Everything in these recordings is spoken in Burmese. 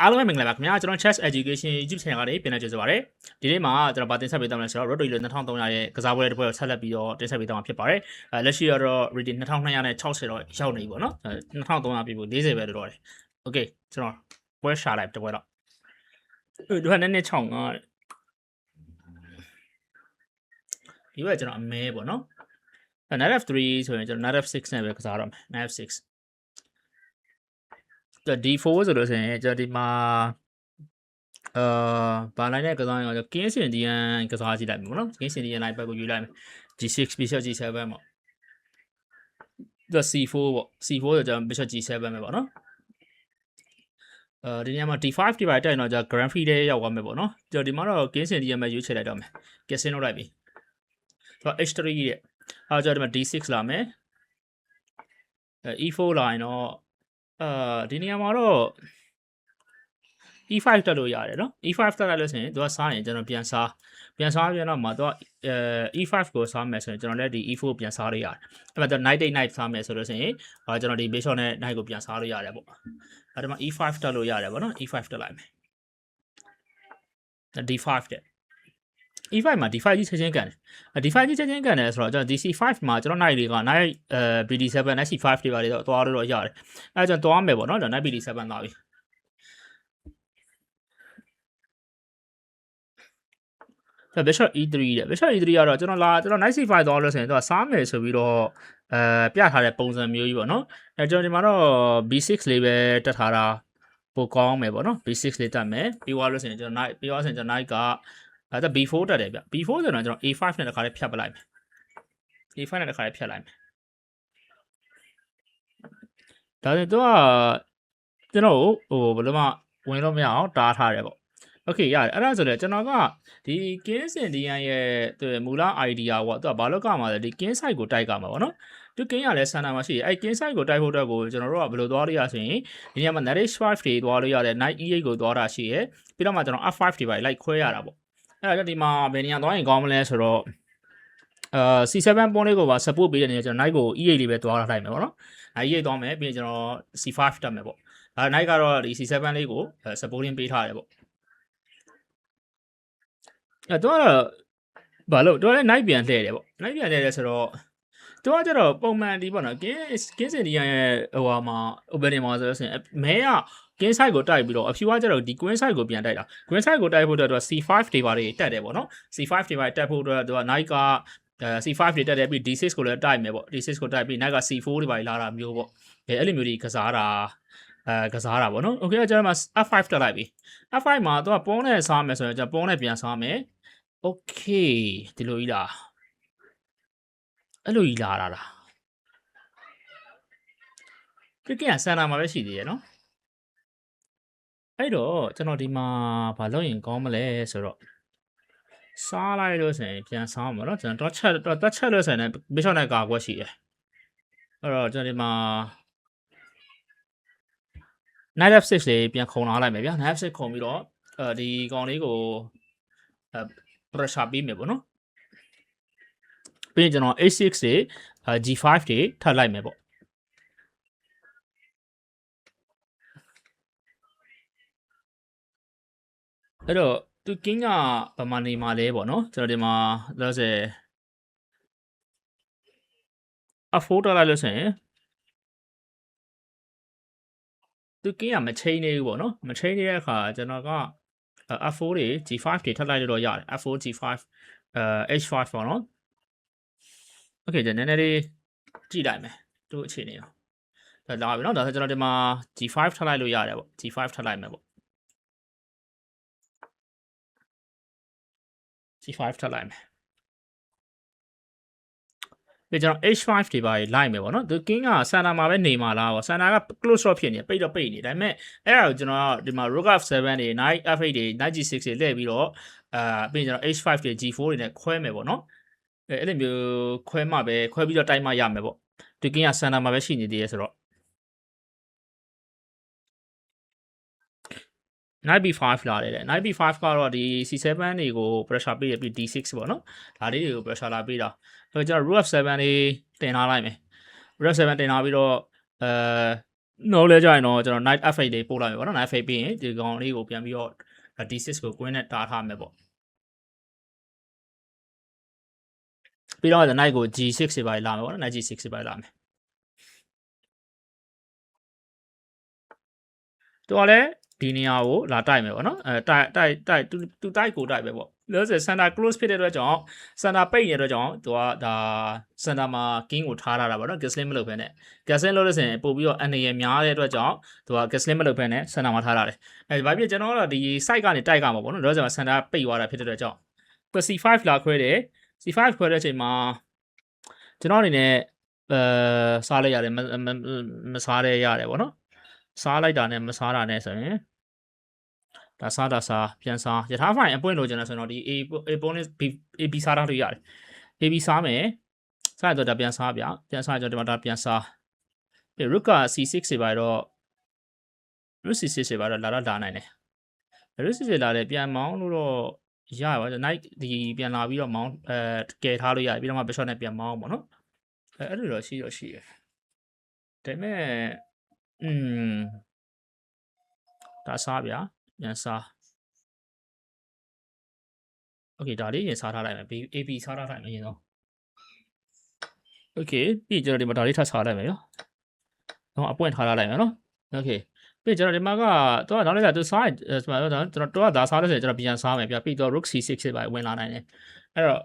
အားလုံးပဲမင်္ဂလာပါခင်ဗျာကျွန်တော် Chess Education YouTube channel ကနေပြန်လည်ကြိုဆိုပါရစေဒီနေ့မှာကျွန်တော်ဗာတင်ဆက်ပေးသွားမယ်ဆိုတော့ Roto 2300ရဲ့ကစားပွဲတစ်ပွဲကိုဆက်လက်ပြီးတော့တင်ဆက်ပေးသွားမှာဖြစ်ပါတယ်အဲလက်ရှိကတော့ rating 2260တော့ရောက်နေပြီပေါ့နော်2300ပြည့်ဖို့40ပဲလို့တော့တယ် Okay ကျွန်တော်ပွဲရှာလိုက်တစ်ပွဲတော့အဲ့ဒီကနည်းနည်းချောင်းကဒီဘက်ကျွန်တော်အမဲပေါ့နော်အဲ knight f3 ဆိုရင်ကျွန်တော် knight f6 နဲ့ပဲကစားတော့မယ် knight f6 ကျွန်တော် D4 ဆိုလို့ဆိုရင်ကျွန်တော်ဒီမှာအာဘာလိုက်တဲ့ကစားရင်တော့ King Indian ကစားကြည့်လိုက်မယ်ပေါ့နော် King Indian လိုက်ဘက်ကိုယူလိုက်မယ် G6 Bishop G7 ပေါ့ဒါ C4 ပေါ့ C4 ဆိုကျွန်တော် Bishop G7 ပဲပေါ့နော်အဲဒီနေရာမှာ D5 ဒီပါတက်ရင်တော့ကျွန်တော် Grand Prix ထဲရောက်သွားမယ်ပေါ့နော်ကျွန်တော်ဒီမှာတော့ King Indian ပဲရွေးချယ်လိုက်တော့မယ် Casino လုပ်လိုက်ပြီဆိုတော့ H3 ရဲ့အဲကျွန်တော်ဒီမှာ D6 လာမယ်အဲ E4 လာရင်တော့ အာဒီနေရာမှာတော့ E5 တက်လို့ရတယ်နော် E5 တက်လိုက်လို့ဆိုရင်သူကစားရင်ကျွန်တော်ပြန်စားပြန်စားပြန်တော့မှသူကအဲ E5 ကိုစားမယ်ဆိုရင်ကျွန်တော်လည်းဒီ E4 ပြန်စားလို့ရတယ်အဲ့မှာသူ night day night စားမယ်ဆိုလို့ဆိုရင်အာကျွန်တော်ဒီ bishop နဲ့ night ကိုပြန်စားလို့ရတယ်ပေါ့အဲ့ဒါမှ E5 တက်လို့ရတယ်ပေါ့နော် E5 တက်လိုက်မယ် D5 တက် E5 မှာ D5 ကြီးချက်ချင်းကန်တယ် D5 ကြီးချက်ချင်းကန်တယ်ဆိုတော့ကျွန်တော် DC5 မှာကျွန်တော် night တွေက night အဲ BD7 NC5 တွေပါလေတော့သွားလို့တော့ရတယ်အဲကျွန်တော်သွားမယ်ပေါ့နော်ဒါ night BD7 သွားပြီဒါ bishop e3 တဲ့ bishop e3 ကတော့ကျွန်တော်လာကျွန်တော် knight c5 သွားလို့ဆိုရင်သူကစားမယ်ဆိုပြီးတော့အဲပြထားတဲ့ပုံစံမျိုးကြီးပေါ့နော်အဲကျွန်တော်ဒီမှာတော့ b6 လေးပဲတက်ထားတာပိုကောင်းမယ်ပေါ့နော် b6 လေးတက်မယ်ပြီးသွားလို့ဆိုရင်ကျွန်တော် knight ပြီးသွားဆိုရင်ကျွန်တော် knight က အဲဒါ b4 တက်တယ်ဗျ b4 ဆိုတော့ကျွန်တော် a5 နဲ့တခါလေးဖြတ်ပလိုက်မယ် a5 နဲ့တခါလေးဖြတ်လိုက်မယ်ဒါဆိုတော့ကျွန်တော်ဟိုဘယ်လိုမှဝင်လို့မရအောင်တားထားတယ်ပေါ့ โอเคရတယ်အဲ့ဒါဆိုတော့ကျွန်တော်ကဒီ King Indian ရဲ့သူမူလ idea ပေါ့သူကဘာလို့ကမှာလဲဒီ King side ကိုတိုက်ကမှာပေါ့နော်သူ King ရလဲဆန္ဒမှာရှိတယ်အဲ့ King side ကိုတိုက်ဖို့အတွက်ကိုကျွန်တော်တို့ကဘယ်လိုသွားလို့ရဆိုရင်ဒီနေရာမှာ knight h5 တွေသွားလို့ရတယ် knight e8 ကိုသွားတာရှိရယ်ပြီးတော့မှကျွန်တော် f5 တွေပါလိုက်ခွဲရတာပေါ့ အဲ့ဒါကြောင့်ဒီမှာဘယ်နေရာသွားရင်ကောင်းမလဲဆိုတော့အာ C7 ပွန်းလေးကိုပါ support ပေးတဲ့နေရာကျွန်တော် knight ကို e8 လေးပဲသွားထားလိုက်မယ်ပေါ့နော် knight e8 သွားမယ်ပြီးရင်ကျွန်တော် C5 တက်မယ်ပေါ့ဒါ knight ကတော့ဒီ C7 လေးကို supporting ပေးထားတယ်ပေါ့အဲ့တော့ဘာလို့တော့လည်း night ပြန်လှည့်တယ်ပေါ့ night ပြန်လှည့်တယ်ဆိုတော့သူကကျတော့ပုံမှန်ဒီပေါ့နော်ကင်းကင်းစင်ဒီရဲ့ဟိုဟာမှာ opening မှာဆိုလို့ဆိုရင်မဲက ကင်း side ကိုတိုက်ပြီးတော့အဖြူကကျတော့ဒီ queen side ကိုပြန်တိုက်တာ queen side ကိုတိုက်ဖို့အတွက် c5 တွေပါတွေတက်တယ်ပေါ့နော် c5 တွေပါတက်ဖို့အတွက်သူက night ကအဲ c5 တွေတက်တယ်ပြီး d6 ကိုလည်းတိုက်မယ်ပေါ့ d6 ကိုတိုက်ပြီး night က c4 တွေပါလာတာမျိုးပေါ့အဲအဲ့လိုမျိုးကြီးကစားတာအဲကစားတာပေါ့နော် okay ကျွန်တော်မှာ f5 တက်လိုက်ပြီ f5 မှာသူကပုံးနဲ့စားမယ်ဆိုရင်ကျွန်တော်ပုံးနဲ့ပြန်စားမယ် okay ဒီလိုကြီးလားအဲ့လိုကြီးလာတာလားကကဆန်နာမှာပဲရှိသေးရဲ့နော် အဲ့တော့ကျွန်တော်ဒီမှာဘာလုပ်ရင်ကောင်းမလဲဆိုတော့စားလိုက်လို့ဆိုရင်ပြန်စားမှာနော်ကျွန်တော်တော့ချက်တော့တက်ချက်လို့ဆိုရင်ဘစ်ရှော့နဲ့ကာကွက်ရှိတယ်အဲ့တော့ကျွန်တော်ဒီမှာ knight f6 လေးပြန်ခုံလာလိုက်မယ်ဗျာ knight f6 ခုံပြီးတော့အဲဒီကောင်လေးကိုအဲ pressure ပေးမယ်ပေါ့နော်ပြီးရင်ကျွန်တော် h6 တွေ g5 တွေထပ်လိုက်မယ်ပေါ့ အဲ့တော့သူကင်းကဗမာနေမှာလဲပေါ့နော်ကျွန်တော်ဒီမှာလောဆယ်အဖိုးဒေါ်လာလို့ဆိုရင်သူကင်းကမချိန်နေဘူးပေါ့နော်မချိန်နေတဲ့အခါကျွန်တော်က F4 တွေ G5 တွေထပ်လိုက်တော့ရတယ် F4 G5 အဲ H5 ပေါ့နော် Okay ကျွန်တော်နည်းနည်းလေးကြည့်လိုက်မယ်သူ့အခြေအနေရောဒါလာပြီနော်ဒါဆိုကျွန်တော်ဒီမှာ G5 ထပ်လိုက်လို့ရတယ်ပေါ့ G5 ထပ်လိုက်မယ်ပေါ့ G5 ထပ်လိုက်မယ်ပြီးကျွန်တော် H5 တွေပါလိုက်မယ်ပေါ့နော်သူ king ကဆန်နာမှာပဲနေမှာလားပေါ့ဆန်နာက close shot ဖြစ်နေပိတ်တော့ပိတ်နေဒါပေမဲ့အဲ့ဒါကိုကျွန်တော်ဒီမှာ rook f7 တွေ knight f8 တွေ knight g6 တွေလှည့်ပြီးတော့အာပြီးကျွန်တော် h5 တွေ g4 တွေနဲ့ခွဲမယ်ပေါ့နော်အဲအဲ့လိုမျိုးခွဲမှပဲခွဲပြီးတော့တိုက်မှရမယ်ပေါ့သူ king ကဆန်နာမှာပဲရှိနေသေးရဲ့ဆိုတော့ knight b5 လာတယ်တဲ့ knight b5 ကတော့ဒီ c7 တွေကို pressure ပေးရပြီး d6 ပေါ့နော်ဒါလေးတွေကို pressure လာပေးတာဆိုတော့ကျွန်တော် rook f7 လေးတင်ထားလိုက်မယ် rook f7 တင်ထားပြီးတော့အဲနော်လဲကြရင်တော့ကျွန်တော် knight f8 လေးပို့လိုက်မယ်ပေါ့နော် knight f8 ပြီးရင်ဒီကောင်လေးကိုပြန်ပြီးတော့ d6 ကို queen နဲ့တားထားမယ်ပေါ့ပြီးတော့ knight ကို g6 စီပါလာမယ်ပေါ့နော် knight g6 စီပါလာမယ်တော့လည်း ဒီနေရာကိုလာတိုက်မယ်ပေါ့နော်အဲတိုက်တိုက်တိုက်သူသူတိုက်ကိုတိုက်ပဲပေါ့လို့ဆိုစန်တာ close ဖြစ်တဲ့အတွက်ကြောင့်စန်တာပိတ်နေတဲ့အတွက်ကြောင့်သူကဒါစန်တာမှာ king ကိုထားထားတာပေါ့နော် gasling မလုပ်ဘဲနဲ့ gasling လုပ်လို့ဆိုရင်ပို့ပြီးတော့အနေရများတဲ့အတွက်ကြောင့်သူက gasling မလုပ်ဘဲနဲ့စန်တာမှာထားထားတယ်အဲဘာဖြစ်ကျွန်တော်ကတော့ဒီ site ကနေတိုက်ကမှာပေါ့နော်လို့ဆိုရင်စန်တာပိတ်သွားတာဖြစ်တဲ့အတွက်ကြောင့် c5 လာခွဲတယ် c5 ခွဲတဲ့အချိန်မှာကျွန်တော်အနေနဲ့အဲစားလိုက်ရတယ်မမစားရရတယ်ပေါ့နော် စားလိုက်တာနဲ့မစားတာနဲ့ဆိုရင်ဒါစားတာစားပြန်စားယထာဖိုင်အပွင့်လို့ကျွန်တော်ဆိုတော့ဒီ A A bonus B AB စားထားလို့ရတယ် AB စားမယ်စားရတော့ဒါပြန်စားပြပြန်စားကြတော့ဒီမှာဒါပြန်စားပြီး rook က C6 တွေပါတော့ rook C6 တွေပါတော့လာတော့လာနိုင်တယ် rook C6 လာတယ်ပြန်မောင်းလို့တော့ရပါပါ night ဒီပြန်လာပြီးတော့မောင်းအဲကယ်ထားလို့ရတယ်ပြီးတော့မှ bishop နဲ့ပြန်မောင်းပေါ့နော်အဲအဲ့လိုတော့ရှိတော့ရှိတယ်ဒါပေမဲ့ อืมဒါစားဗျာပြန်စားโอเคဒါလေးရင်စားထားလိုက်မယ် AB စားထားလိုက်မယ်ရင်တော့โอเคပြီးကျွန်တော်ဒီမှာဒါလေးထပ်စားလိုက်မယ်ရောတော့အပွင့်ထားလိုက်မယ်နော်โอเคပြီးကျွန်တော်ဒီမှာကတော့နောက်လိုက်တာသူစားရကျွန်တော်ကျွန်တော်တော့ဒါစားလို့ဆိုရင်ကျွန်တော်ပြန်စားမယ်ပြပြီးတော့ rook c6 ဖြစ်ပါဝင်လာနိုင်တယ်အဲ့တော့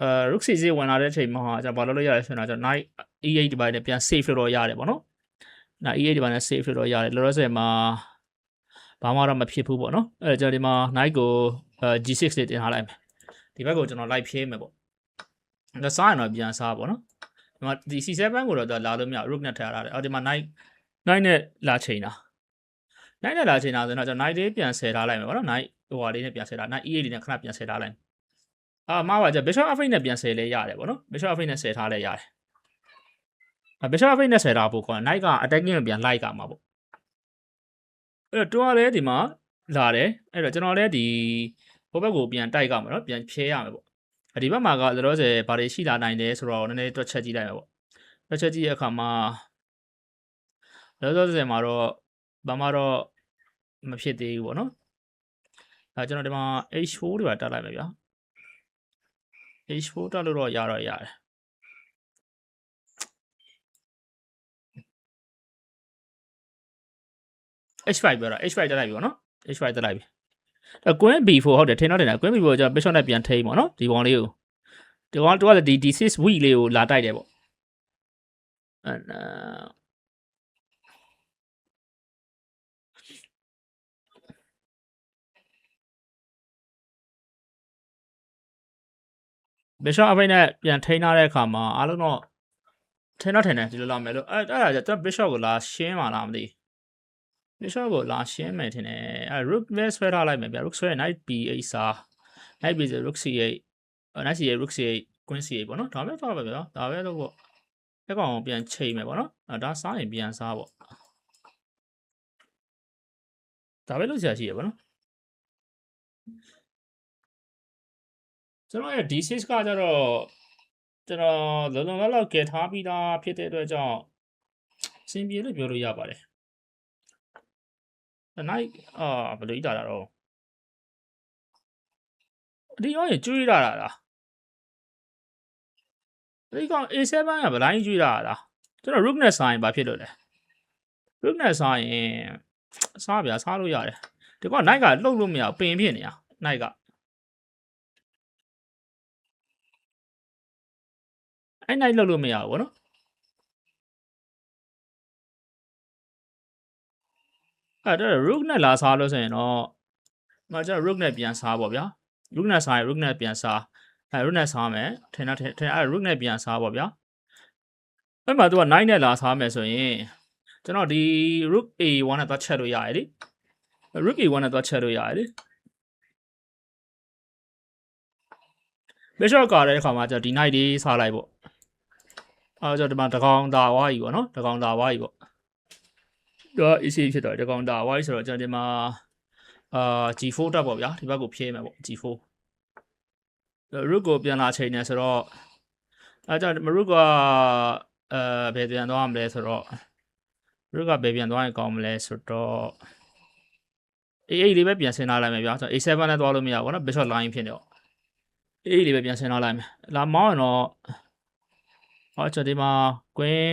အဲ rook c6 ဝင်လာတဲ့အချိန်မှာကျွန်တော်ဘာလုပ်လို့ရလဲဆိုတော့ကျွန်တော် knight e8 ဒီပိုင်းနဲ့ပြန် save လုပ်လို့ရတယ်ပေါ့နော် knight e8 ဒီပိုင်းနဲ့ save လုပ်လို့ရတယ်လောလောဆယ်မှာဘာမှတော့မဖြစ်ဘူးပေါ့နော်အဲ့ကျွန်တော်ဒီမှာ knight ကို g6 လေးတင်ထားလိုက်မယ်ဒီဘက်ကိုကျွန်တော် light ဖြေးမယ်ပေါ့ဒါစားရင်တော့ပြန်စားပေါ့နော်ဒီမှာဒီ c7 ကိုတော့လာလို့မရ rook နဲ့ထားရတယ်အော်ဒီမှာ knight knight နဲ့လာချိန်တာ knight နဲ့လာချိန်တာဆိုတော့ကျွန်တော် knight လေးပြန်ဆယ်ထားလိုက်မယ်ပေါ့နော် knight ဟိုဟာလေးနဲ့ပြန်ဆယ်ထား knight e8 လေးနဲ့ခဏပြန်ဆယ်ထားလိုက်အာမှားပါကြ bishop f8 နဲ့ပြန်ဆယ်လဲရတယ်ပေါ့နော် bishop f8 နဲ့ဆယ်ထားလဲရတယ်အ bishop f8 နဲ့ဆယ်ထားဖို့ခေါ် knight က attacking ကိုပြန် light ကမှာပေါ့အဲ့တော့တွန်းကလည်းဒီမှာလာတယ်အဲ့တော့ကျွန်တော်လည်းဒီဘိုးဘက်ကိုပြန်တိုက်ကမှာနော်ပြန်ဖြဲရမယ်ပေါ့ဒီဘက်မှာကလောလောဆယ်ဘာတွေရှိလာနိုင်လဲဆိုတော့နည်းနည်းတွက်ချက်ကြည့်လိုက်မယ်ပေါ့တွက်ချက်ကြည့်တဲ့အခါမှာလောလောဆယ်မှာတော့ဘာမှတော့မဖြစ်သေးဘူးပေါ့နော်အဲကျွန်တော်ဒီမှာ H4 တွေပါတက်လိုက်မယ်ဗျာ H4 တက်လို့တော့ရတော့ရတယ် H5 ပြောတာ H5 တက်လိုက်ပြီပေါ့နော် H5 တက်လိုက်ပြီအဲကွင်း B4 ဟုတ်တယ်ထင်တော့တယ်ကွင်း B4 ကျတော့ bishop နဲ့ပြန်ထိပေါ့နော်ဒီဘောင်လေးကိုဒီကောင်တော့ဒီ D6 weak လေးကိုလာတိုက်တယ်ပေါ့အဲဘယ်ရှော့အပိတ်နဲ့ပြန်ထိန်းထားတဲ့အခါမှာအားလုံးတော့ထင်တော့ထင်တယ်ဒီလိုလာမယ်လို့အဲအဲ့ဒါကျတော့ bishop ကိုလာရှင်းပါလားမသိဘူး bishop ကိုလာရှင်းမယ်ထင်တယ်အဲ rook ပဲဆွဲထားလိုက်မယ်ဗျ rook ဆွဲ knight b8 စာ knight b8 rook c8 knight c8 rook c8 queen c8 ပေါ့နော်ဒါပဲသွားပါဗျာဒါပဲတော့ပေါ့အဲ့ကောင်ပြန်ချိန်မယ်ပေါ့နော်အဲဒါစားရင်ပြန်စားပေါ့ဒါပဲလုပ်ဆရာရှိရပေါ့နော်ကျွန်တော်ရဲ့ d6 ကကြတော့ကျွန်တော်လုံလုံလောက်လောက်ကယ်ထားပြီးသားဖြစ်တဲ့အတွက်ကြောင့်အဆင်ပြေလို့ပြောလို့ရပါတယ် night အာဘယ်လိုကြီးတာတာတော့ဒီရောရင်ကျွေးလာတာလားဒီကောင် A7 ကဗလိုင်းကျွေးလာတာလားကျွန်တော် rook နဲ့ဆိုင်ဘာဖြစ်လို့လဲ rook နဲ့ဆိုင်ရင်စားဗျာစားလို့ရတယ်ဒီကောင် night ကလှုပ်လို့မရပင်ဖြစ်နေတာ night ကအဲ့ night လှုပ်လို့မရဘူးဗောနော် အဲ့တော့ rook နဲ့လာစားလို့ဆိုရင်တော့မကျတော့ rook နဲ့ပြန်စားပေါ့ဗျာ rook နဲ့စားရင် rook နဲ့ပြန်စားအဲ rook နဲ့စားမယ်ထင်တော့ထင်အဲ rook နဲ့ပြန်စားပေါ့ဗျာအဲ့မှာသူက9နဲ့လာစားမယ်ဆိုရင်ကျွန်တော်ဒီ rook a1 နဲ့သွားချက်လို့ရတယ်လေ rook a1 နဲ့သွားချက်လို့ရတယ်လေ bishop ကာတဲ့အခါမှာကျတော့ဒီ knight လေးစားလိုက်ပေါ့အဲကျတော့ဒီမှာတကောင်တာဝါကြီးပေါ့နော်တကောင်တာဝါကြီးပေါ့ တော့ easy ဖြစ်တော့တကောင်တာဝါကြီးဆိုတော့ကျွန်တော်ဒီမှာအာ G4 တက်ပေါ့ဗျာဒီဘက်ကိုဖြည့်မယ်ပေါ့ G4 rook ကိုပြန်လာချိန်နေဆိုတော့အဲကြောင့် rook ကအဲဘယ်ပြန်သွားမလဲဆိုတော့ rook ကဘယ်ပြန်သွားရင်ကောင်းမလဲဆိုတော့ A8 လေးပဲပြန်ဆင်းထားလိုက်မယ်ဗျာဆိုတော့ A7 နဲ့သွားလို့မရဘူးเนาะ bishop line ဖြစ်နေတော့ A8 လေးပဲပြန်ဆင်းထားလိုက်မယ်လာမောင်းရင်တော့ဟောကျွန်တော်ဒီမှာ queen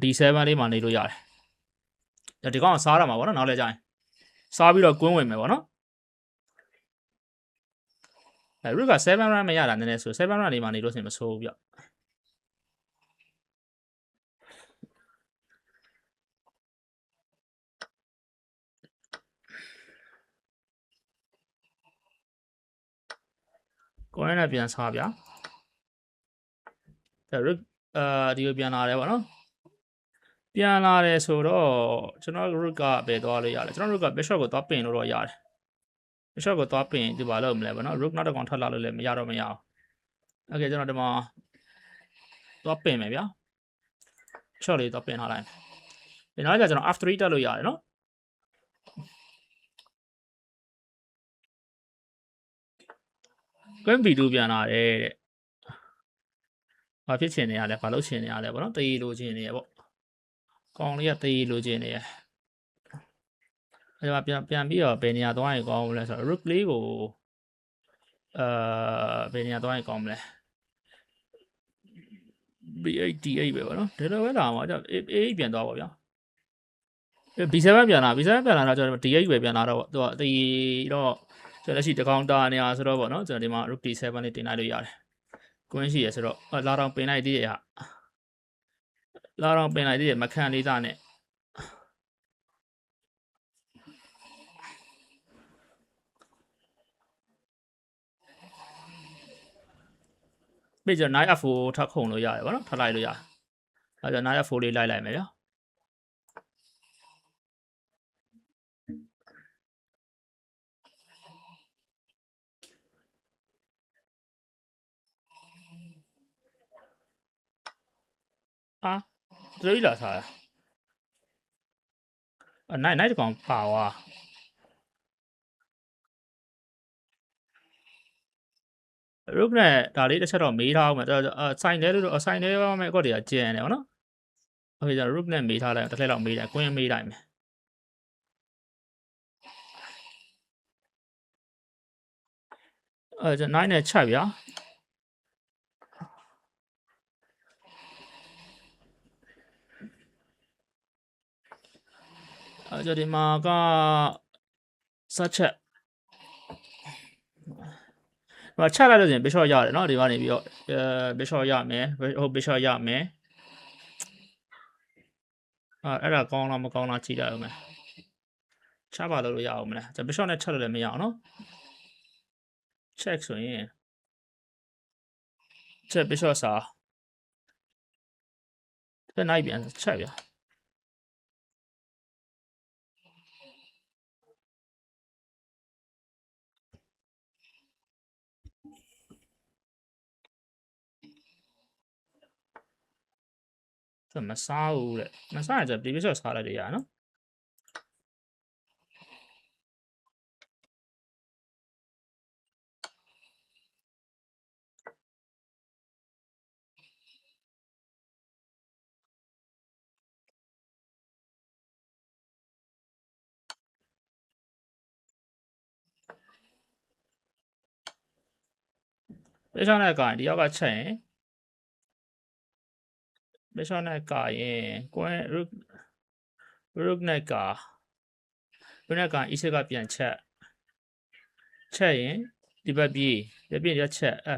D7 လေးမှာနေလို့ရတယ် ဒီကောင်ကစားရမှာဗောနော်နောက်လဲကြရင်စားပြီးတော့ queen ဝင်မယ်ဗောနော်အဲ rook က7 run မရတာနည်းနည်းဆို7 run လေးမှာနေလို့ဆိုရင်မဆိုးဘူးဗျကိုရနဲ့ပြန်စားဗျာအဲ rook အာဒီကိုပြန်လာတယ်ဗောနော် ပြန်လာတယ်ဆိုတော့ကျွန်တော် rook ကဘယ်သွားလို့ရလဲကျွန်တော် rook က bishop ကိုသွားပင်လို့တော့ရတယ် bishop ကိုသွားပင်ဒီပါလို့မလဲဗောနော် rook နောက်တစ်ကောင်ထပ်လာလို့လည်းမရတော့မရအောင် okay ကျွန်တော်ဒီမှာသွားပင်မယ်ဗျာ shot လေးသွားပင်ထားလိုက်ဒီနောက်ကျကျွန်တော် f3 တက်လို့ရတယ်နော်ကွင်း B2 ပြန်လာတယ်တဲ့ဘာဖြစ်ချင်နေရလဲဘာလို့ချင်နေရလဲဗောနော်တည်လိုချင်နေရပေါ့ ကောင်လေးကတည်လိုချင်နေရအဲဒါပြန်ပြန်ပြီးတော့ဘယ်နေရာသွားရင်ကောင်းမလဲဆိုတော့ rook လေးကိုအာဘယ်နေရာသွားရင်ကောင်းမလဲ B8 D8 ပဲဗောနော်ဒီလိုပဲလာမှာကြောက် A8 ပြန်သွားပါဗျာ B7 ပြန်လာ B7 ပြန်လာတော့ကျွန်တော် D8 ပဲပြန်လာတော့သူကတည်တော့ကျွန်တော်လက်ရှိတကောင်တာနေရာဆိုတော့ဗောနော်ကျွန်တော်ဒီမှာ rook D7 လေးတင်လိုက်လို့ရတယ်ကွင်းရှိရဆိုတော့လာတော့ပင်လိုက်သေးရဟာ လာတော့ပင်လိုက်သေးရမခံလေးသားနဲ့ပြီးကြ knight f4 ထပ်ခုံလို့ရတယ်ဗောနော်ထပ်လိုက်လို့ရတယ်အဲဒါ knight f4 လေးလိုက်လိုက်မယ်ဗျာအာ သူတို့ကြီးလာစားတာအနိုင်နိုင်တကောင်ပါဝါ ရုပ်နဲ့ဒါလေးတစ်ချက်တော့မေးထားအောင်မယ်တော်တော်ဆိုင်လဲလို့ဆိုင်လဲပါမယ်အကော့တွေကကျန်တယ်ဗောနော်โอเคကျွန်တော် root နဲ့မေးထားလိုက်တစ်ထက်လောက်မေးတယ်ကွင်းမေးလိုက်မယ်အဲကျွန်တော်9နဲ့ချက်ဗျာ အဲကျွန်တော်ဒီမှာကဆက်ချက်ဟိုချလိုက်လို့ဆိုရင် bishop ရတယ်เนาะဒီကနေပြီးတော့အဲ bishop ရမယ်ဟုတ် bishop ရမယ်အာအဲ့ဒါကောင်းလားမကောင်းလားကြည့်လိုက်အောင်မယ်ချပါလို့လို့ရအောင်မလားကျွန် bishop နဲ့ချက်လို့လည်းမရအောင်เนาะ check ဆိုရင်ချက် bishop စာတဲ့နိုင်ပြန်ချက်ဗျာ ဆိုမစားဘူးတဲ့မစားရင်ကျဒီ bishop စားလိုက်ရရနော်ဘယ်ချောင်းနဲ့ကန်ဒီယောက်ကချက်ရင် ဘယ်ချောင်းနဲ့ကာရင်ကွန်း rook rook နဲ့ကာ rook နဲ့ကာ e6 ကပြန်ချက်ချက်ရင်ဒီဘက်ပြေးဒီပြေးရချက်အဲ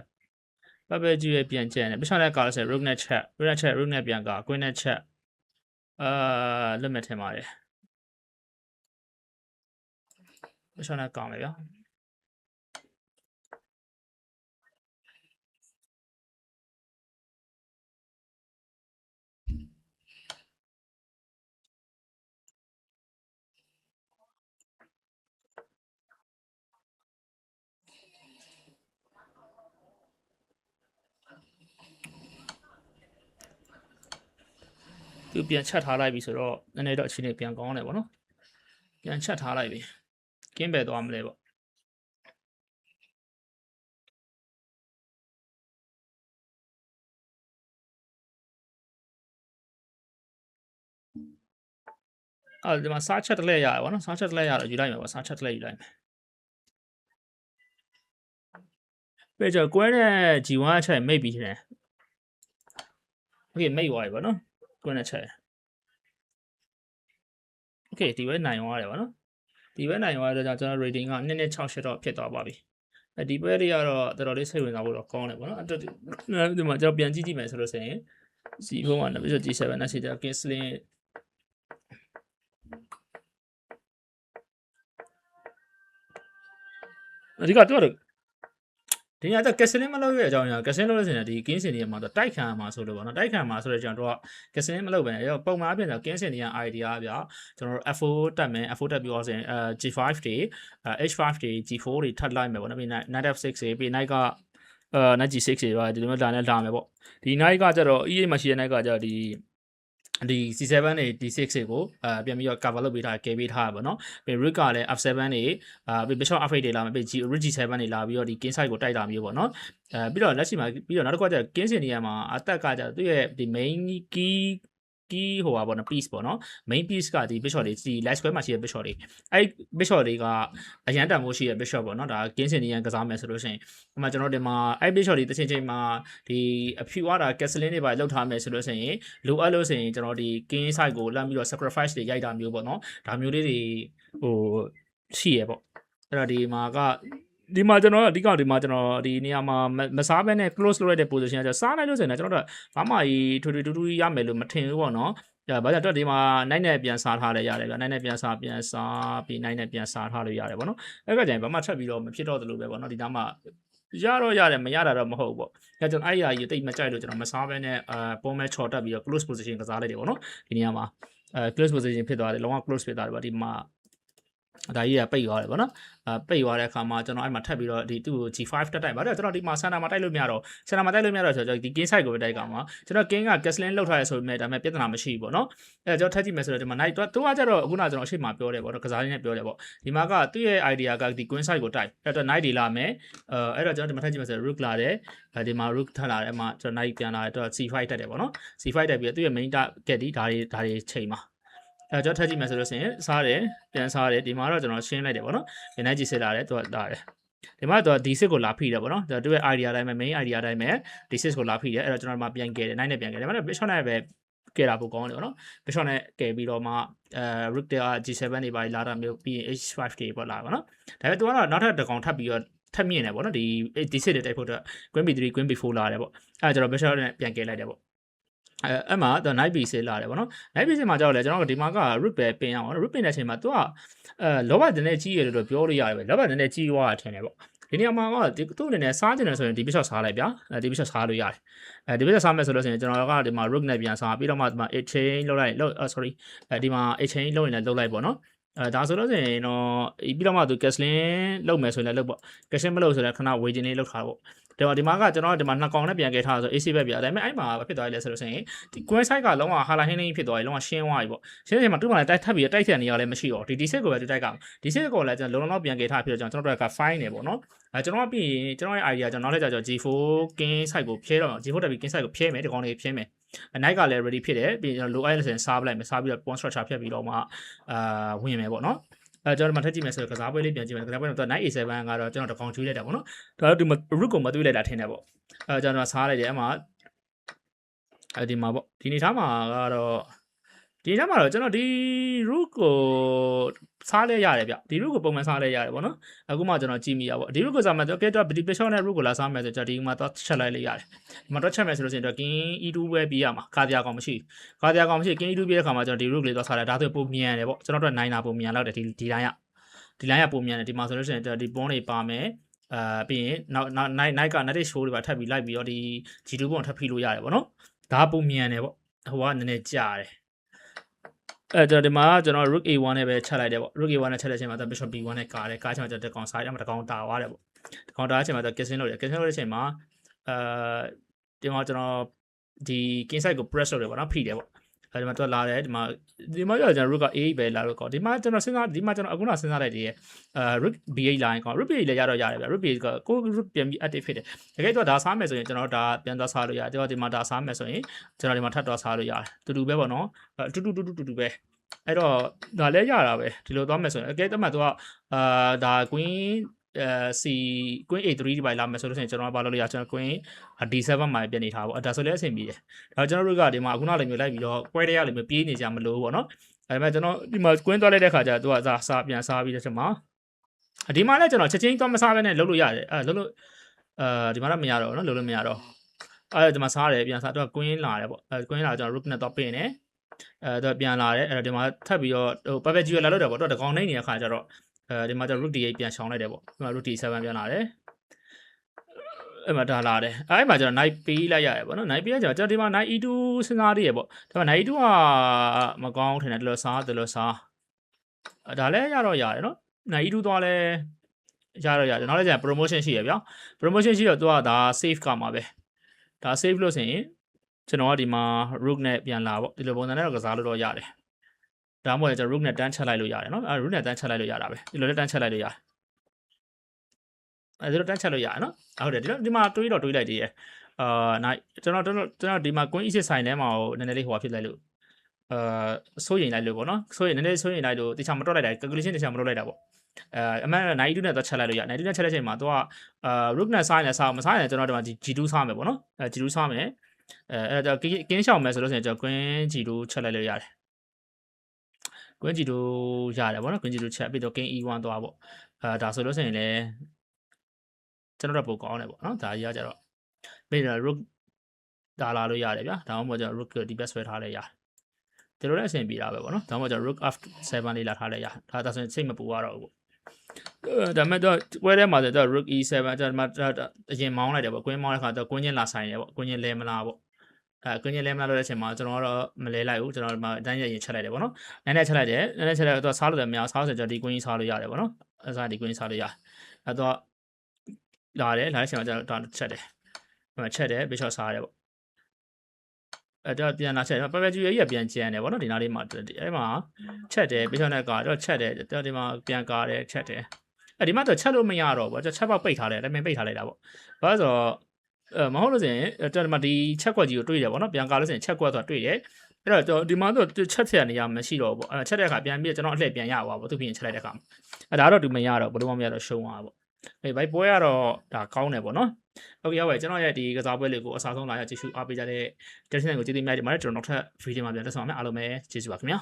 ဘက်ဘက်ကြီးရပြန်ကျန်တယ်ဘယ်ချောင်းနဲ့ကာလို့ဆို rook နဲ့ချက် rook နဲ့ချက် rook နဲ့ပြန်ကာကွန်းနဲ့ချက်အာလွတ်မဲ့ထင်ပါတယ်ဘယ်ချောင်းနဲ့ကာမယ်ဗျာ သူပြန်ချက်ထားလိုက်ပြီဆိုတော့နည်းနည်းတော့အခြေအနေပြန်ကောင်းတယ်ဗောနော်ပြန်ချက်ထားလိုက်ပြီကင်းပဲသွားမလဲပေါ့ အဲ့ဒီမှာစားချက်တစ်လက်ရတယ်ဗောနော်စားချက်တစ်လက်ရတော့ယူလိုက်မယ်ဗောစားချက်တစ်လက်ယူလိုက်မယ်ပြေကြကွဲတဲ့ G1 အချက်မိတ်ပြီးတယ်โอเคမိတ်သွားပြီဗောနော် ကွဲတဲ့ချက်โอเคဒီဘက်နိုင်သွားတယ်ဗောနော်ဒီဘက်နိုင်သွားတဲ့ကြောင့်ကျွန်တော် rating က2.68တော့ဖြစ်သွားပါပြီအဲဒီဘက်တွေကတော့တော်တော်လေးစိတ်ဝင်စားဖို့တော့ကောင်းတယ်ဗောနော်အဲ့ဒီမှာကျွန်တော်ပြန်ကြည့်ကြည့်မယ်ဆိုလို့ဆိုရင် C4 မှာ Navision G7 နဲ့စီတာ Kingsling အဓိကတော့ ဒီညတော့ကက်စလင်းမလုပ်ရအကြောင်းအရာကက်စလင်းလုပ်လို့ဆိုရင်ဒီကင်းစင်တွေမှာတော့တိုက်ခံမှာဆိုလို့ပေါ့နော်တိုက်ခံမှာဆိုတော့ကျွန်တော်တို့ကကက်စလင်းမလုပ်ပဲရောပုံမှန်အပြင်တော့ကင်းစင်တွေက idea ဗျာကျွန်တော်တို့ F4 တက်မယ် F4 တက်ပြီးတော့ဆိုရင်အဲ G5 တွေ H5 တွေ G4 တွေထပ်လိုက်မယ်ပေါ့နော်ပြီး Night F6 တွေပြီး Night ကအဲ Night G6 တွေပါဒီလိုမျိုးလာနေလာမယ်ပေါ့ဒီ Night ကကြတော့ EA မှာရှိတဲ့ Night ကကြတော့ဒီ ဒီ C7 တွေ D6 တွေကိုအဲပြန်ပြီးတော့ cover လုပ်ပေးထားကဲပေးထားရပါတော့ပြီး Rick ကလည်း F7 တွေအာပြီး Bishop F8 တွေလာမယ်ပြီး G Rick G7 တွေလာပြီးတော့ဒီ King side ကိုတိုက်တာမျိုးပေါ့နော်အဲပြီးတော့လက်ရှိမှာပြီးတော့နောက်တစ်ခုကကျ King စင်နေရာမှာအသက်ကကျသူ့ရဲ့ဒီ main key key ဟိုပါပေါ့နော် piece ပေါ့နော် main piece ကဒီ bishop တွေဒီ light square မှာရှိတဲ့ bishop တွေအဲ့ bishop တွေကအရန်တန်မိုးရှိတဲ့ bishop ပေါ့နော်ဒါ king စင်နေရန်ကစားမယ်ဆိုလို့ရှိရင်ဒီမှာကျွန်တော်ဒီမှာအဲ့ bishop တွေတစ်ချိန်ချိန်မှာဒီအဖြူရတာ castling တွေပါလောက်ထားမယ်ဆိုလို့ရှိရင်လိုအပ်လို့ဆိုရင်ကျွန်တော်ဒီ king side ကိုလမ်းပြီးတော့ sacrifice တွေရိုက်တာမျိုးပေါ့နော်ဒါမျိုးလေးတွေဟိုရှိရပေါ့အဲ့တော့ဒီမှာက ဒီမှာကျွန်တော်အဓိကဒီမှာကျွန်တော်ဒီနေရာမှာမစားဘဲနဲ့ close လုပ်ရတဲ့ position ကကျစားလိုက်လို့ဆိုရင်ကျွန်တော်တို့ဘာမှကြီးထွေထွေတူတူရမယ်လို့မထင်ဘူးပေါ့နော်။ဒါဘာကြောင့်တော့ဒီမှာနိုင်နဲ့ပြန်စားထားလဲရတယ်ဗျာ။နိုင်နဲ့ပြန်စားပြန်စားပြီးနိုင်နဲ့ပြန်စားထားလို့ရတယ်ပေါ့နော်။အဲ့ကကြရင်ဘာမှထပ်ပြီးတော့မဖြစ်တော့သလိုပဲပေါ့နော်။ဒီနားမှာရတော့ရတယ်မရတာတော့မဟုတ်ဘူးပေါ့။အဲကျွန်တော်အဲ့အရာကြီးတိတ်မကြိုက်လို့ကျွန်တော်မစားဘဲနဲ့အာပုံမဲ့ချော်တက်ပြီးတော့ close position ကစားလိုက်တယ်ပေါ့နော်။ဒီနေရာမှာအဲ close position ဖြစ်သွားတယ်လုံးဝ close ဖြစ်သွားတယ်ပေါ့ဒီမှာ ဒါကြီးကပိတ်သွားတယ်ဗောနော်အဲပိတ်သွားတဲ့အခါမှာကျွန်တော်အဲ့မှာထပ်ပြီးတော့ဒီသူ့ကို G5 တက်တိုက်ပါတော့ကျွန်တော်ဒီမှာ center မှာတိုက်လို့မရတော့ center မှာတိုက်လို့မရတော့ဆိုတော့ဒီ king side ကိုပဲတိုက်ကမှာကျွန်တော် king က gasoline လောက်ထားရဲဆိုပေမဲ့ဒါပေမဲ့ပြဿနာမရှိဘူးဗောနော်အဲကျွန်တော်ထပ်ကြည့်မယ်ဆိုတော့ဒီမှာ night တော့သူကကြတော့အခုနကကျွန်တော်အရှိမပြောတယ်ဗောနော်ကစားရင်းနဲ့ပြောတယ်ဗောဒီမှာကသူ့ရဲ့ idea ကဒီ queen side ကိုတိုက်အဲ့တော့ night ဒီလာမယ်အဲအဲ့တော့ကျွန်တော်ဒီမှာထပ်ကြည့်မယ်ဆိုတော့ rook လာတယ်အဲဒီမှာ rook ထပ်လာတယ်အမှကျွန်တော် night ပြန်လာတယ်တော့ c5 တက်တယ်ဗောနော် c5 တက်ပြီးတော့သူ့ရဲ့ main target ဒီဒါတွေဒါတွေချိန်မှာ အဲကျွန်တော်ထပ်ကြည့်မယ်ဆိုလို့ရှိရင်စားတယ်ပြန်စားတယ်ဒီမှာတော့ကျွန်တော်ရှင်းလိုက်တယ်ဗောနော်ဒီနိုင်ကြီးစစ်လာတယ်သူကလာတယ်ဒီမှာတော့ D6 ကိုလာဖိတယ်ဗောနော်သူရဲ့ idea အတိုင်းပဲ main idea အတိုင်းပဲ D6 ကိုလာဖိတယ်အဲ့တော့ကျွန်တော်ဒီမှာပြန်ကဲတယ်နိုင်နဲ့ပြန်ကဲတယ်ဒါပေမဲ့ bishop နဲ့ပဲကဲတာပိုကောင်းတယ်ဗောနော် bishop နဲ့ကဲပြီးတော့မှအဲ rook တွေက G7 တွေပါလာတာမျိုးပြီးရင် H5 တွေပေါ့လာဗောနော်ဒါပေမဲ့သူကတော့နောက်ထပ်တစ်ကောင်ထပ်ပြီးတော့ထပ်မြင့်တယ်ဗောနော်ဒီ D6 တွေတိုက်ဖို့အတွက် queen b3 queen b4 လာတယ်ဗောအဲ့တော့ကျွန်တော် bishop နဲ့ပြန်ကဲလိုက်တယ်ဗော အဲအဲ့မှာတော့ night base လာတယ်ဗောနော် night base မှာကြောက်လဲကျွန်တော်ဒီမှာက root ပဲပင်အောင် root ပင်တဲ့အချိန်မှာ तू ကအဲလောဘတည်းနဲ့ကြီးရတယ်လို့ပြောလို့ရတယ်ပဲလောဘတည်းနဲ့ကြီးသွားတာထင်တယ်ဗောဒီနေရာမှာကသူ့အနေနဲ့စားကျင်တယ်ဆိုရင်ဒီ bishop စားလိုက်ဗျာအဲဒီ bishop စားလို့ရတယ်အဲဒီ bishop စားမယ်ဆိုလို့ဆိုရင်ကျွန်တော်ကဒီမှာ rook နဲ့ပြန်စားပြီးတော့မှဒီမှာ8 chain လောက်လိုက်လောက် sorry အဲဒီမှာ8 chain လောက်ရင်လည်းလောက်လိုက်ပေါ့နော် အဲဒါဆိုလို့ဆိုရင်တော့ပြီးတော့မှသူ castling လောက်မယ်ဆိုရင်လည်းလောက်ပေါ့ castling မလုပ်ဆိုရင်ခဏ waiting လေးလောက်ထားပေါ့ဒီမှာဒီမှာကကျွန်တော်ဒီမှာနှစ်ကောင်နဲ့ပြန်ကဲထားဆို AC ပဲပြဒါပေမဲ့အဲ့မှာဖြစ်သွားရလဲဆိုလို့ရှိရင်ဒီ queen side ကလုံးဝဟာလာဟင်းဟင်းဖြစ်သွားပြီလုံးဝရှင်းသွားပြီပေါ့ရှင်းနေမှာသူ့မှာလည်းတိုက်ထပ်ပြီးတိုက်ဆက်နေရလဲမရှိတော့ဒီ D6 ကိုပဲသူတိုက်ကဒီ6ကိုလည်းကျွန်တော်လုံးလုံးပြန်ကဲထားပြီးတော့ကျွန်တော်တို့က fine နေပေါ့နော်အဲကျွန်တော်ကပြီးရင်ကျွန်တော်ရဲ့ idea ကျွန်တော်နောက်ထပ်ကြာကျွန်တော် G4 king side ကိုဖြဲတော့ G4 တက်ပြီး king side ကိုဖြဲမယ်ဒီကောင်လေးဖြဲမယ် အနိုင်ကလည်း ready ဖြစ်တယ်ပြီးကျွန်တော် low eye လို့ဆိုရင်စားပလိုက်မယ်စားပြီးတော့ pawn structure ဖြတ်ပြီးတော့မှအာဝင်မယ်ပေါ့နော်အဲကျွန်တော်မှထပ်ကြည့်မယ်ဆိုတော့ကစားပွဲလေးပြန်ကြည့်မယ်ကစားပွဲတော့ night a7 ကတော့ကျွန်တော်တကောင်ကျွေးလိုက်တာပေါ့နော်ဒါတော့ဒီမှာ root ကိုမတွေးလိုက်တာထင်တယ်ပေါ့အဲကျွန်တော်စားလိုက်တယ်အမှအဲဒီမှာပေါ့ဒီနေသားမှာကတော့ဒီနေသားမှာတော့ကျွန်တော်ဒီ root ကို စားလဲရတယ်ဗျဒီ root ကိုပုံမှန်စားလဲရတယ်ပေါ့နော်အခုမှကျွန်တော်ကြည့်မိရပေါ့ဒီ root ကိုစားမယ်တော့ကဲတော့ petition နဲ့ root ကိုလာစားမယ်ဆိုတော့ဒီမှာတော့ချက်လိုက်လိုက်ရတယ်ဒီမှာတော့ချက်မယ်ဆိုလို့ရှိရင်တော့ king e2 ပဲပြီးရမှာကာပြာကောင်မရှိကာပြာကောင်မရှိ king e2 ပြီးတဲ့ခါမှာကျွန်တော်ဒီ root လေးတော့စားလိုက်ဒါဆိုပုံမြန်တယ်ပေါ့ကျွန်တော်တို့နိုင်တာပုံမြန်လောက်တယ်ဒီဒီ line ကဒီ line ကပုံမြန်တယ်ဒီမှာဆိုလို့ရှိရင်ဒီ bond တွေပါမယ်အာပြီးရင်နောက်နောက် night night က night show တွေပါထပ်ပြီးလိုက်ပြီးတော့ဒီ G2 ပုံထပ်ဖိလို့ရတယ်ပေါ့နော်ဒါပုံမြန်တယ်ပေါ့ဟိုကနည်းနည်းကြာတယ် အဲကျွန်တော်ဒီမှာကျွန်တော် rook a1 နဲ့ပဲချက်လိုက်တယ်ပေါ့ rook a1 နဲ့ချက်တဲ့အချိန်မှာတော့ bishop b1 နဲ့ကားတယ်ကားချင်မှာကျွန်တော်တကောင် side မှာတကောင်တာသွားတယ်ပေါ့တကောင်တာအချိန်မှာတော့ kissing လုပ်တယ် kissing လုပ်တဲ့အချိန်မှာအဲဒီမှာကျွန်တော်ဒီ king side ကို press လုပ်တယ်ပေါ့နော်ဖိတယ်ပေါ့ အဲဒီမှာတော့လာတယ်ဒီမှာဒီမှာကျကျွန်တော် rook က a ပဲလာလို့ကောဒီမှာကျွန်တော်စဉ်းစားဒီမှာကျွန်တော်အခုနစဉ်းစားလိုက်တည်းရဲ့အာ rook b8 line ကော rook b8 လည်းရတော့ရတယ်ဗျ rook b8 ကကို rook ပြန်ပြီး active ဖြစ်တယ်တကယ်တော့ဒါစားမယ်ဆိုရင်ကျွန်တော်ဒါပြန်သွားစားလို့ရတယ်ဒီမှာဒါစားမယ်ဆိုရင်ကျွန်တော်ဒီမှာထပ်သွားစားလို့ရတယ်တူတူပဲပေါ့နော်အတူတူတူတူတူပဲအဲ့တော့ဒါလည်းရတာပဲဒီလိုသွားမယ်ဆိုရင်အကဲတမတ်သူကအာဒါ queen အဲ C queen A3 ဒီပိုင်းလာမယ်ဆိုလို့ရှိရင်ကျွန်တော်ကဘာလုပ်လို့ရကျွန်တော် queen D7 မှာပြင်နေထားပါအဲ့ဒါဆိုလည်းအဆင်ပြေတယ်ဒါကျွန်တော်တို့ကဒီမှာအခုနောက်လည်းမျိုးလိုက်ပြီးတော့ကွဲတဲ့ရလည်းမျိုးပြေးနေကြမလို့ပေါ့နော်အဲ့မဲ့ကျွန်တော်ဒီမှာ queen သွားလိုက်တဲ့ခါကျတော့သူကစားစားပြန်စားပြီးတဲ့ချက်မှာဒီမှာလည်းကျွန်တော်ချက်ချင်းသွားမစားဘဲနဲ့လုပ်လို့ရတယ်အဲလုပ်လို့အာဒီမှာတော့မရတော့ဘူးနော်လုပ်လို့မရတော့အဲ့ဒီမှာစားတယ်ပြန်စားတော့ queen လာတယ်ပေါ့အဲ queen လာကျွန်တော် rook နဲ့တော့ပြင်တယ်အဲတော့ပြန်လာတယ်အဲ့တော့ဒီမှာထပ်ပြီးတော့ဟို perfect GL လာလို့တယ်ပေါ့တော့တကောင်နိုင်နေတဲ့ခါကျတော့ အဲဒီမှာကျတော့ rook d8 ပြန်ရှောင်းလိုက်တယ်ပေါ့ဒီမှာ rook d7 ပြန်လာတယ်အဲ့မှာဒါလာတယ်အဲ့မှာကျတော့ knight ပေးလိုက်ရတယ်ပေါ့နော် knight ပေးရကျတော့ကျွန်တော်ဒီမှာ knight e2 စဉ်းစားသေးရပေါ့ဒါပေမဲ့ knight e2 ကမကောင်းထင်တယ်တော်တော်စားတော်တော်စားအဲ့ဒါလည်းရတော့ရတယ်နော် knight e2 သွားလဲရတော့ရတယ်နောက်လည်းကျရင် promotion ရှိရဗျာ promotion ရှိတော့သူကဒါ save ကမှာပဲဒါ save လို့ဆိုရင်ကျွန်တော်ကဒီမှာ rook နဲ့ပြန်လာပေါ့ဒီလိုပုံစံနဲ့တော့ကစားလို့တော့ရတယ် ဒါမှမဟုတ်ကျွန်တော် rook နဲ့တန်းချက်လိုက်လို့ရတယ်နော်အဲ rook နဲ့တန်းချက်လိုက်လို့ရတာပဲဒီလိုလည်းတန်းချက်လိုက်လို့ရတယ်အဲဒီလိုတန်းချက်လို့ရတယ်နော်ဟုတ်တယ်ဒီလိုဒီမှာတွေးတော့တွေးလိုက်သေးရဲ့အာနိုင်ကျွန်တော်ကျွန်တော်ကျွန်တော်ဒီမှာ queen e6 ဆိုင်ထဲမှာဟိုနည်းနည်းလေးဟိုဖြစ်လိုက်လို့အာစိုးရင်လိုက်လို့ပေါ့နော်စိုးရင်နည်းနည်းစိုးရင်လိုက်လို့တခြားမတွက်လိုက်တာ calculation တခြားမတွက်လိုက်တာပေါ့အဲအမှန်တော့92နဲ့တော့ချက်လိုက်လို့ရ92နဲ့ချက်တဲ့ချိန်မှာသူကအာ rook နဲ့စားရင်စားမစားရင်ကျွန်တော်ဒီမှာ g2 စားမယ်ပေါ့နော်အဲ g2 စားမယ်အဲအဲ့တော့ကင်းရှောင်မယ်ဆိုလို့ဆိုရင်ကျွန်တော် queen g2 ချက်လိုက်လို့ရတယ် queen g2 ရတယ်ပေါ့နော် queen g2 ချက်ပြီးတော့ king e1 သွားပေါ့အဲဒါဆိုလို့ဆိုရင်လည်းကျွန်တော်တို့ပိုကောင်းတယ်ပေါ့နော်ဒါကြီးကကြတော့ပြီးတော့ rook ဒါလာလို့ရတယ်ဗျာဒါမှမဟုတ်ကျွန်တော် rook ကိုဒီဘက်ဆွဲထားလဲရတယ်ဒီလိုလည်းအဆင်ပြေတာပဲပေါ့နော်ဒါမှမဟုတ်ကျွန်တော် rook f7 လေးလာထားလဲရဒါဒါဆိုရင်စိတ်မပူရတော့ဘူးပေါ့ဒါမဲ့တော့ပွဲထဲမှာဆိုတော့ rook e7 ကျွန်တော်အရင်မောင်းလိုက်တယ်ပေါ့ကွင်းမောင်းတဲ့ခါတော့ကွင်းချင်းလာဆိုင်တယ်ပေါ့ကွင်းချင်းလဲမလားပေါ့ အဲကွင်းချင်းလဲမလားလို့တဲ့အချိန်မှာကျွန်တော်ကတော့မလဲလိုက်ဘူးကျွန်တော်ဒီမှာအတိုင်းရရင်ချက်လိုက်တယ်ပေါ့နော်နည်းနည်းချက်လိုက်တယ်နည်းနည်းချက်လိုက်တော့စားလို့တယ်မရစားလို့ဆိုကျွန်တော်ဒီကွင်းကြီးစားလို့ရတယ်ပေါ့နော်အဲစားဒီကွင်းကြီးစားလို့ရအဲတော့လာတယ်လာတဲ့အချိန်မှာကျွန်တော်ချက်တယ်ဟိုချက်တယ် bishop စားရတယ်ပေါ့အဲ့တော့ပြန်လာချက်တယ်ပပကျူရဲ့ကြီးကပြန်ကျန်တယ်ဗောနော်ဒီနားလေးမှာအဲ့မှာချက်တယ် bishop နဲ့ကတော့ချက်တယ်တော့ဒီမှာပြန်ကားတယ်ချက်တယ်အဲ့ဒီမှာတော့ချက်လို့မရတော့ဗောချက်ပေါက်ပိတ်ထားတယ်ဒါပေမဲ့ပိတ်ထားလိုက်တာဗောဘာလို့ဆိုတော့အဲ မဟုတ်လို့ဆိုရင်တော်ဒီမှာဒီချက်ကွက်ကြီးကိုတွေ့တယ်ဗောနော်ပြန်ကားလို့ဆိုရင်ချက်ကွက်ဆိုတာတွေ့တယ်အဲ့တော့ဒီမှာတော့ချက်ဆက်နေရမရှိတော့ဘူးဗောအဲ့ချက်တဲ့အခါပြန်ပြီးကျွန်တော်အလှည့်ပြန်ရပါဗောသူပြင်ချက်လိုက်တဲ့အခါအဲ့ဒါတော့ဒီမရတော့ဘယ်လိုမှမရတော့ရှုံးသွားဗောအေးဘိုက်ပွဲကတော့ဒါကောင်းတယ်ဗောနော်ဟုတ်ကဲ့ဟုတ်ကဲ့ကျွန်တော်ရဲ့ဒီကစားပွဲလေးကိုအစားဆုံးလာရကြည့်ရှုအားပေးကြတဲ့ destination ကိုကျေးဇူးများတင်ပါတယ်ကျွန်တော်နောက်ထပ် video မှာပြန်လက်ဆောင်မယ်အားလုံးပဲကျေးဇူးပါခင်ဗျာ